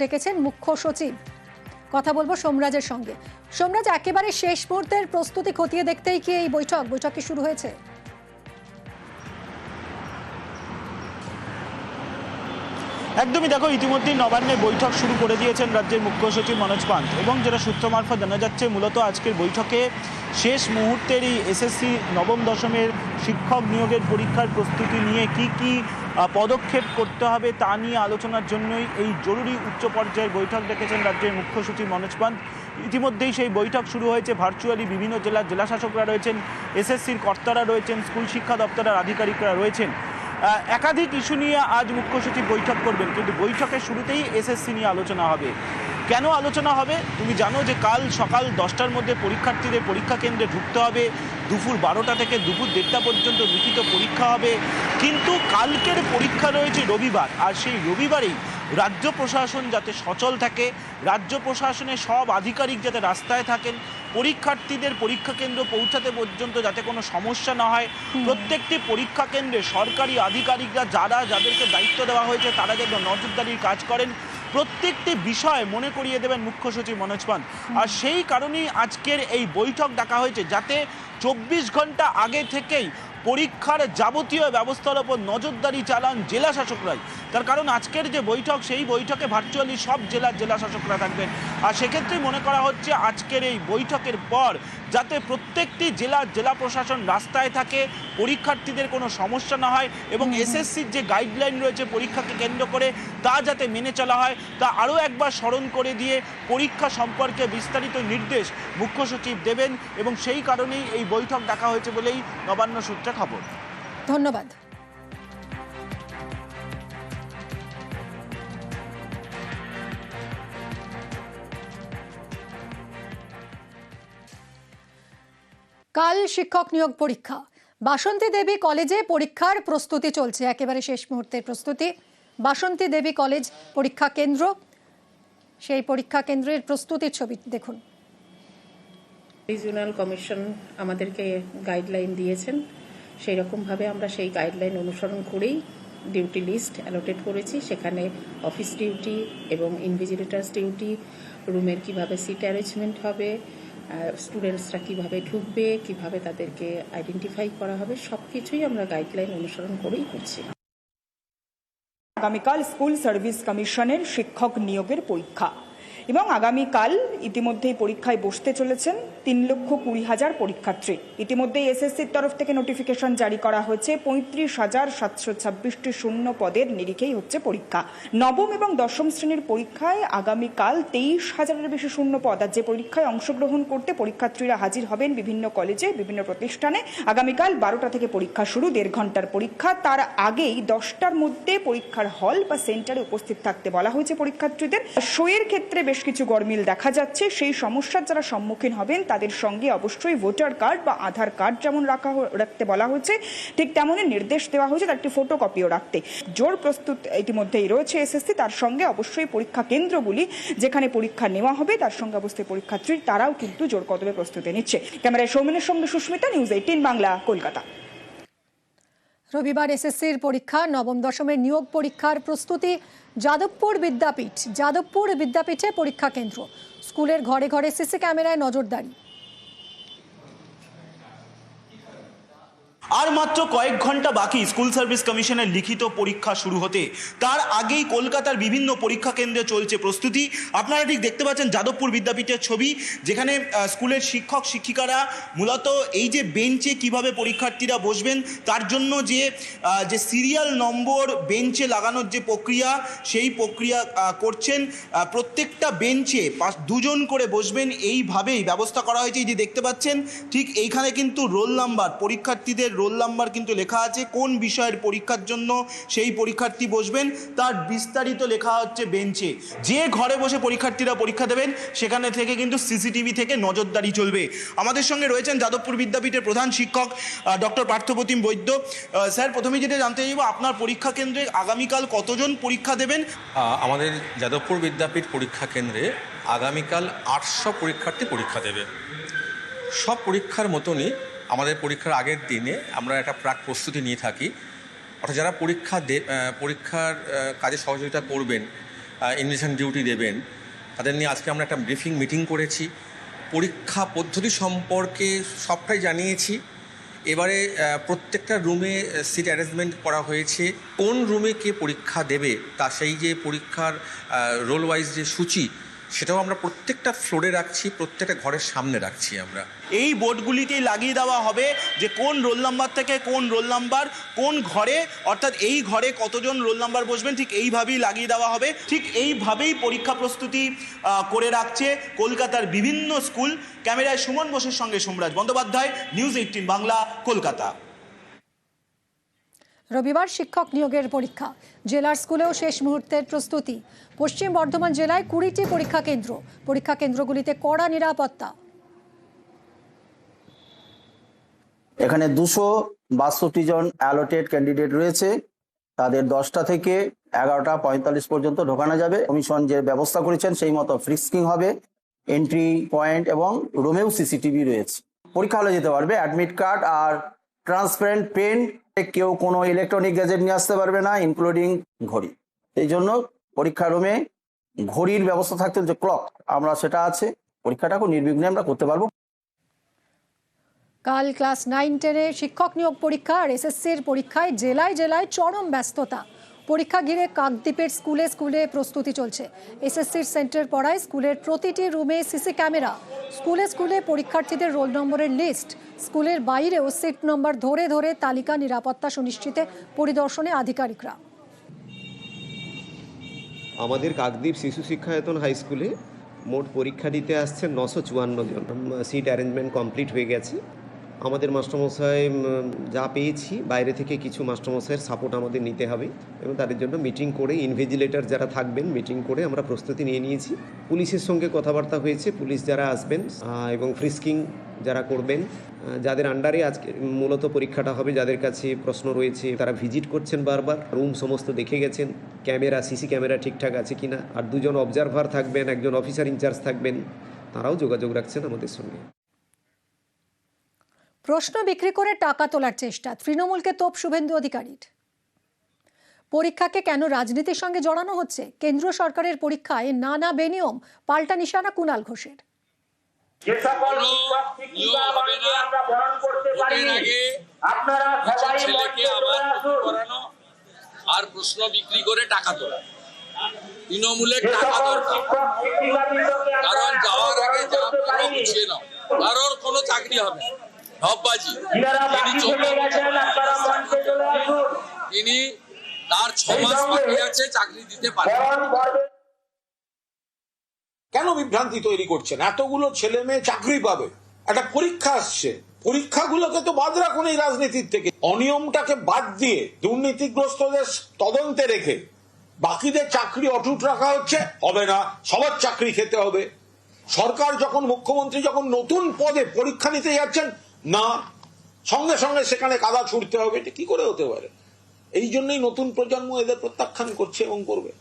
ডেকেছেন মুখ্য সচিব। কথা বলব সোমরাজের সঙ্গে। সোমরাজ, একেবারে শেষ মুহূর্তের প্রস্তুতি খতিয়ে দেখতেই কি এই বৈঠক? বৈঠক কি শুরু হয়েছে? একদমই দেখো, ইতিমধ্যেই নবান্নে বৈঠক শুরু করে দিয়েছেন রাজ্যের মুখ্য সচিব মনোজ পান্ত এবং যেটা সূত্র মারফত জানা যাচ্ছে, মূলত আজকের বৈঠকে শেষ মুহূর্তের এই এসএসসি নবম দশমের শিক্ষক নিয়োগের পরীক্ষার প্রস্তুতি নিয়ে কি কি পদক্ষেপ করতে হবে তা নিয়ে আলোচনার জন্যই এই জরুরি উচ্চ পর্যায়ের বৈঠক ডেকেছেন রাজ্যের মুখ্য সচিব মনোজ পান্ত। ইতিমধ্যেই সেই বৈঠক শুরু হয়েছে ভার্চুয়ালি বিভিন্ন জেলার জেলাশাসকরা রয়েছেন, এসএসসির কর্তারা রয়েছেন, স্কুল শিক্ষা দপ্তরের আধিকারিকরা রয়েছেন। একাধিক ইস্যু নিয়ে আজ মুখ্য সচিব বৈঠক করবেন, কিন্তু বৈঠকের শুরুতেই এসএসসি নিয়ে আলোচনা হবে। কেন আলোচনা হবে? তুমি জানো যে কাল সকাল দশটার মধ্যে পরীক্ষার্থীদের পরীক্ষা কেন্দ্রে ঢুকতে হবে। দুপুর বারোটা থেকে দুপুর দেড়টা পর্যন্ত লিখিত পরীক্ষা হবে। কিন্তু কালকের পরীক্ষা রয়েছে রবিবার আর সেই রবিবারেই রাজ্য প্রশাসন যাতে সচল থাকে রাজ্য প্রশাসনের সব আধিকারিক যাতে রাস্তায় থাকেন পরীক্ষার্থীদের পরীক্ষা কেন্দ্র পৌঁছাতে পর্যন্ত যাতে কোনো সমস্যা না হয়। প্রত্যেকটি পরীক্ষা কেন্দ্রে সরকারি আধিকারিকরা যারা যাদেরকে দায়িত্ব দেওয়া হয়েছে তারা যেন নজরদারির কাজ করেন। প্রত্যেকটি বিষয় মনে করিয়ে দেবেন মুখ্য সচিব মনোজ পান আর সেই কারণেই আজকের এই বৈঠক ডাকা হয়েছে, যাতে চব্বিশ ঘণ্টা আগে থেকেই পরীক্ষার যাবতীয় ব্যবস্থার ওপর নজরদারি চালান জেলা শাসকরাই। তার কারণ আজকের যে বৈঠক, সেই বৈঠকে ভার্চুয়ালি সব জেলার জেলা শাসকরা থাকবেন। আর সেক্ষেত্রেই মনে করা হচ্ছে, আজকের এই বৈঠকের পর যাতে প্রত্যেকটি জেলার জেলা প্রশাসন রাস্তায় থাকে পরীক্ষার্থীদের কোনো সমস্যা না হয় এবং এসএসসির যে গাইডলাইন রয়েছে পরীক্ষাকে কেন্দ্র করে তা যাতে মেনে চলা হয় তা আরও একবার স্মরণ করে দিয়ে পরীক্ষা সম্পর্কে বিস্তারিত নির্দেশ মুখ্য সচিব দেবেন এবং সেই কারণেই এই বৈঠক ডাকা হয়েছে বলেই নবান্ন সূত্রে খবর। ধন্যবাদ। কাল শিক্ষক নিয়োগ পরীক্ষা। বাসন্তী দেবী কলেজে পরীক্ষার প্রস্তুতি চলছে। একেবারে শেষ মুহূর্তের প্রস্তুতি। বাসন্তী দেবী কলেজ পরীক্ষা কেন্দ্র। সেই পরীক্ষা কেন্দ্রের প্রস্তুতির ছবি দেখুন। রিজিওনাল কমিশন আমাদেরকে গাইডলাইন দিয়েছেন। সেই রকমভাবে আমরা সেই গাইডলাইন অনুসরণ করেই ডিউটি লিস্ট অ্যালোটেড করেছি। সেখানে অফিস ডিউটি এবং ইনভিজিলেটার্স ডিউটি রুমের কীভাবে সিট অ্যারেঞ্জমেন্ট হবে স্টুডেন্টসরা কীভাবে ঢুকবে, কীভাবে তাদেরকে আইডেন্টিফাই করা হবে সব কিছুই আমরা গাইডলাইন অনুসরণ করেই করছি। আগামীকাল স্কুল সার্ভিস কমিশনের শিক্ষক নিয়োগের পরীক্ষা। এবং আগামীকাল ইতিমধ্যেই পরীক্ষায় বসতে চলেছেন তিন লক্ষ কুড়ি হাজার পরীক্ষার্থী। ইতিমধ্যেই এসএসসির তরফ থেকে নোটিফিকেশন জারি করা হয়েছে, পঁয়ত্রিশ হাজার সাতশো ছাব্বিশটি শূন্য পদের নিরিখেই হচ্ছে পরীক্ষা। নবম এবং দশম শ্রেণির পরীক্ষায় আগামীকাল তেইশ হাজারের বেশি শূন্য পদ। আর যে পরীক্ষায় অংশগ্রহণ করতে পরীক্ষার্থীরা হাজির হবেন বিভিন্ন কলেজে, বিভিন্ন প্রতিষ্ঠানে। আগামীকাল বারোটা থেকে পরীক্ষা শুরু, দেড় ঘণ্টার পরীক্ষা। তার আগেই দশটার মধ্যে পরীক্ষার হল বা সেন্টারে উপস্থিত থাকতে বলা হয়েছে পরীক্ষার্থীদের। শোয়ের ক্ষেত্রে বেশ কিছু গরমিল দেখা যাচ্ছে। সেই সমস্যার যারা সম্মুখীন হবেন, তাদের সঙ্গে অবশ্যই ভোটার কার্ড বা আধার কার্ড যেমন রাখা রাখতে বলা হয়েছে ঠিক তেমনই নির্দেশ দেওয়া হয়েছে তার একটি ফটোকপিও রাখতে। জোর প্রস্তুত ইতিমধ্যেই রয়েছে এসএসসি, তার সঙ্গে অবশ্যই পরীক্ষা কেন্দ্রগুলি যেখানে পরীক্ষা নেওয়া হবে, তার সঙ্গে অবশ্যই পরীক্ষার্থী তারাও কিন্তু জোর কদমে প্রস্তুতি নিচ্ছে। ক্যামেরায় সৌমেনের সঙ্গে সুস্মিতা, নিউজ এইটিন বাংলা, কলকাতা। রবিবার এসএসসির পরীক্ষা, নবম দশমের নিয়োগ পরীক্ষার প্রস্তুতি, যাদবপুর বিদ্যাপীঠ, যাদবপুর বিদ্যাপীঠে পরীক্ষা কেন্দ্র। স্কুলের ঘরে ঘরে সিসি ক্যামেরায় নজরদারি। আর মাত্র কয়েক ঘণ্টা বাকি স্কুল সার্ভিস কমিশনের লিখিত পরীক্ষা শুরু হতে। তার আগেই কলকাতার বিভিন্ন পরীক্ষা কেন্দ্রে চলছে প্রস্তুতি। আপনারা ঠিক দেখতে পাচ্ছেন যাদবপুর বিদ্যাপীঠের ছবি, যেখানে স্কুলের শিক্ষক, শিক্ষিকারা মূলত এই যে বেঞ্চে কীভাবে পরীক্ষার্থীরা বসবেন, তার জন্য যে যে সিরিয়াল নম্বর বেঞ্চে লাগানোর যে প্রক্রিয়া, সেই প্রক্রিয়া করছেন। প্রত্যেকটা বেঞ্চে পাঁচ- দুজন করে বসবেন। এইভাবেই ব্যবস্থা করা হয়েছে। এই যে দেখতে পাচ্ছেন, ঠিক এইখানে কিন্তু রোল নাম্বার পরীক্ষার্থীদের রোল নাম্বার কিন্তু লেখা আছে, কোন বিষয়ের পরীক্ষার জন্য সেই পরীক্ষার্থী বসবেন, তার বিস্তারিত লেখা হচ্ছে বেঞ্চে যে ঘরে বসে পরীক্ষার্থীরা পরীক্ষা দেবেন, সেখানে থেকে কিন্তু সিসিটিভি থেকে নজরদারি চলবে। আমাদের সঙ্গে রয়েছেন যাদবপুর বিদ্যাপীঠের প্রধান শিক্ষক ডক্টর পার্থপ্রতিম বৈদ্য। স্যার প্রথমে যেটা জানতে চাইব, আপনার পরীক্ষা কেন্দ্রে আগামীকাল কতজন পরীক্ষা দেবেন? আমাদের যাদবপুর বিদ্যাপীঠ পরীক্ষা কেন্দ্রে আগামীকাল আটশো পরীক্ষার্থী পরীক্ষা দেবে। সব পরীক্ষার মতনই আমাদের পরীক্ষার আগের দিনে আমরা একটা প্রাক প্রস্তুতি নিয়ে থাকি। অর্থাৎ যারা পরীক্ষা দে পরীক্ষার কাজে সহযোগিতা করবেন ইনভিজিলেশন ডিউটি দেবেন, তাদের নিয়ে আজকে আমরা একটা ব্রিফিং মিটিং করেছি। পরীক্ষা পদ্ধতি সম্পর্কে সবটাই জানিয়েছি। এবারে প্রত্যেকটা রুমে সিট অ্যারেঞ্জমেন্ট করা হয়েছে। কোন রুমে কে পরীক্ষা দেবে, তা সেই যে পরীক্ষার রোল ওয়াইজ যে সূচি সেটাও আমরা প্রত্যেকটা ফ্লোরে রাখছি, প্রত্যেকটা ঘরের সামনে রাখছি আমরা। এই বোর্ডগুলিতেই লাগিয়ে দেওয়া হবে যে কোন রোল নাম্বার থেকে কোন রোল নাম্বার কোন ঘরে, অর্থাৎ এই ঘরে কতজন রোল নাম্বার বসবেন, ঠিক এইভাবেই লাগিয়ে দেওয়া হবে। ঠিক এইভাবেই পরীক্ষা প্রস্তুতি করে রাখছে কলকাতার বিভিন্ন স্কুল। ক্যামেরায় সুমন বোসের সঙ্গে সোমরাজ বন্দ্যোপাধ্যায় নিউজ এইটিন বাংলা, কলকাতা। রবিবার শিক্ষক নিয়োগের পরীক্ষা। জেলার স্কুলেও শেষ মুহূর্তের প্রস্তুতি। পশ্চিম বর্ধমান জেলায় কুড়িটি পরীক্ষা কেন্দ্র। পরীক্ষা কেন্দ্রগুলিতে কড়া নিরাপত্তা। এখানে দুশো বাষট্টি জন অ্যালোটেড ক্যান্ডিডেট রয়েছে। তাদের দশটা থেকে এগারোটা পঁয়তাল্লিশ পর্যন্ত ঢোকানো যাবে। কমিশন যে ব্যবস্থা করেছেন, সেই মতো ফ্রিস্কিং হবে। এন্ট্রি পয়েন্ট এবং রুমেও সিসিটিভি রয়েছে। পরীক্ষা হলে যেতে পারবে। অ্যাডমিট কার্ড আর ট্রান্সপারেন্ট পেন কেউ কোনো ইলেকট্রনিক গ্যাজেট নিয়ে আসতে পারবে না ইনক্লুডিং ঘড়ি। এই জন্য পরীক্ষা রুমে ঘড়ির ব্যবস্থা থাকতে যে ক্লক আমরা সেটা আছে, পরীক্ষাটা খুব নির্বিঘ্নে আমরা করতে পারব। কাল ক্লাস নাইন টেনে শিক্ষক নিয়োগ পরীক্ষা আর এসএসসির পরীক্ষায় জেলায় জেলায় চরম ব্যস্ততা। পরীক্ষা ঘিরে কাকদ্বীপের স্কুলে স্কুলে প্রস্তুতি চলছে। এসএসসির সেন্টার পড়ায় স্কুলের প্রতিটি রুমে সিসি ক্যামেরা। স্কুলে স্কুলে পরীক্ষার্থীদের রোল নম্বরের লিস্ট। স্কুলের বাইরেও সিট নম্বর ধরে ধরে তালিকা নিরাপত্তা সুনিশ্চিতে পরিদর্শনে আধিকারিকরা। আমাদের কাকদ্বীপ শিশু শিক্ষায়তন হাই স্কুলে মোট পরীক্ষা দিতে আসছে নশো চুয়ান্ন জন। সিট অ্যারেঞ্জমেন্ট কমপ্লিট হয়ে গেছে। আমাদের মাস্টারমশাই যা পেয়েছি, বাইরে থেকে কিছু মাস্টারমশাইয়ের সাপোর্ট আমাদের নিতে হবে এবং তাদের জন্য মিটিং করে ইনভিজিলেটর যারা থাকবেন মিটিং করে আমরা প্রস্তুতি নিয়ে নিয়েছি। পুলিশের সঙ্গে কথাবার্তা হয়েছে, পুলিশ যারা আসবেন এবং ফ্রিস্কিং যারা করবেন যাদের আন্ডারে আজকে মূলত পরীক্ষাটা হবে, যাদের কাছে প্রশ্ন রয়েছে, তারা ভিজিট করছেন বারবার রুম সমস্ত দেখে গেছেন ক্যামেরা সিসি ক্যামেরা ঠিকঠাক আছে কিনা, আর দুজন অবজারভার থাকবেন, একজন অফিসার ইনচার্জ থাকবেন, তারাও যোগাযোগ রাখছেন আমাদের সঙ্গে। প্রশ্ন বিক্রি করে টাকা তোলার চেষ্টা তৃণমূলকে তোপ শুভেন্দু অধিকারীর। পরীক্ষাকে কেন রাজনীতির সঙ্গে জড়ানো হচ্ছে? কেন্দ্র সরকারের পরীক্ষায় নানা বেনিয়ম পাল্টা নিশানা কুণাল ঘোষের। যে সকল কোনো শিক্ষক নিয়ম শিক্ষিকা হবে না। আমরা বরণ করতে পারি আপনারা সবাই ছেলেকে আবার চলে ভর্তি আসুন করানো আর প্রশ্ন বিক্রি করে টাকা তোলা। তৃণমূলের টাকা দরকার। কারণ যাওয়ার আগে যা পেল গুছিয়ে নাও। কারোর কোনো চাকরি হবে না। ঢপবাজি তিনি বাকি গেছেন আপনারা মঞ্চে চলে আসুন। তিনি তার ছ মাস বাকি আছে চাকরি দিতে পারে বরণ করবে কেন বিভ্রান্তি তৈরি করছেন? এতগুলো ছেলে মেয়ে চাকরি পাবে। একটা পরীক্ষা আসছে। পরীক্ষাগুলোকে তো বাদ রাখুন এই রাজনীতির থেকে। অনিয়মটাকে বাদ দিয়ে দুর্নীতিগ্রস্তদের তদন্তে রেখে বাকিদের চাকরি অটুট রাখা হচ্ছে। হবে না সবার চাকরি খেতে হবে। সরকার যখন মুখ্যমন্ত্রী যখন নতুন পদে পরীক্ষা নিতে যাচ্ছেন না, সঙ্গে সঙ্গে সেখানে কাদা ছুটতে হবে, এটা কি করে হতে পারে? এই জন্যই নতুন প্রজন্ম এদের প্রত্যাখ্যান করছে এবং করবে।